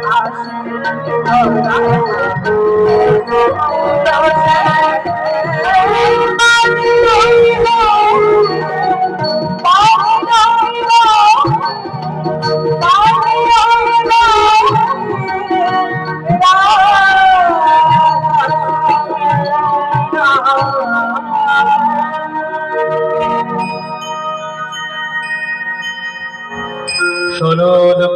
Thank you.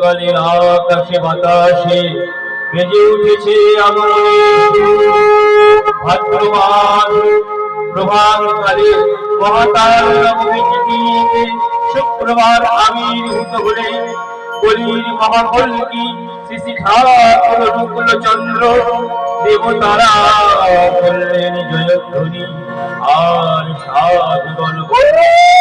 কালীর আকাশে বাতাসে বেজে উঠেছে প্রভাত কালে মহাতার শুক্রবার আবির্ভূত হলে কলির মহাকল্কি শিশি ঠাকুর চন্দ্র দেবতারা করলেন জয়ধ্বনি, আর কমে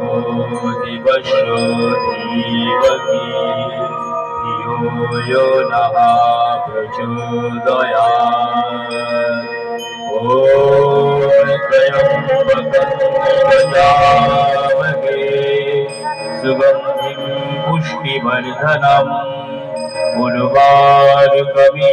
ो दिवशो देव यो नः प्रचोदया ओत्रयं सुगन्धिं पुष्टिवर्धनम् उर्वारुकवी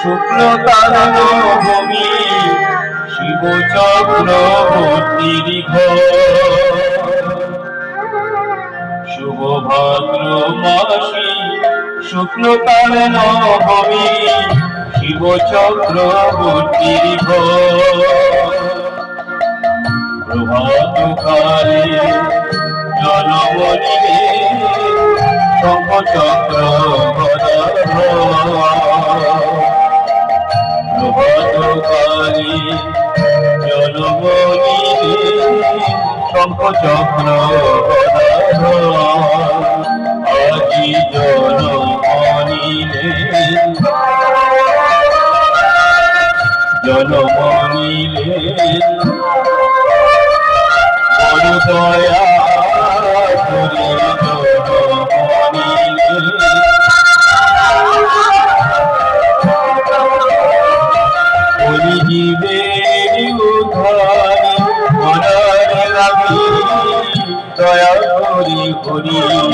শুক্ল তার নবমী, শিব চক্রবর্তীর শুভ ভাদ্র মাসি শুক্ল তার নবমী, শিব চক্রবর্তীর ঘর প্রভাত কালে জনমনিরে শঙ্খচক্র প্রভাতকালী শঙ্খচক্র আজি জনমনিরে জনমনিরে বড় দয়া Holy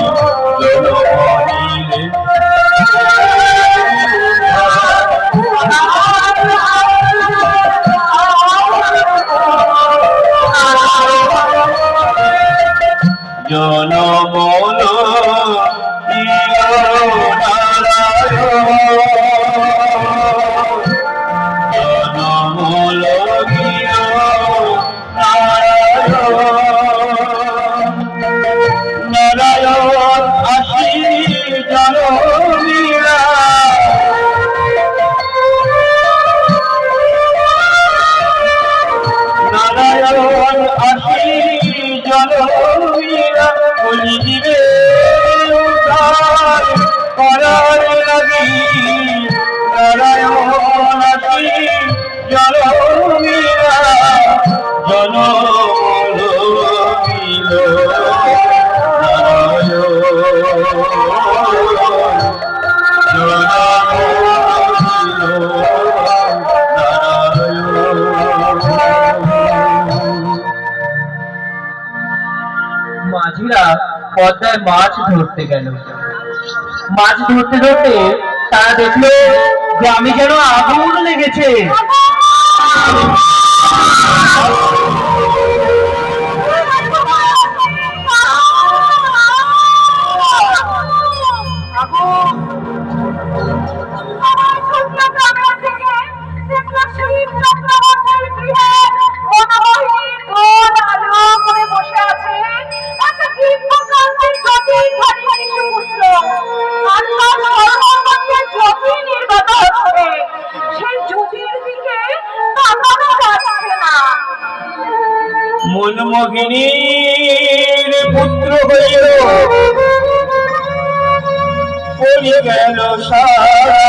মাঝিরা পদ্মায় মাছ ধরতে গেল। মাছ ধরতে ধরতে তারা দেখল আমি যেন আগুন লেগেছে। মনমোহিনীর পুত্র হইল। পড়ি গেল সারা।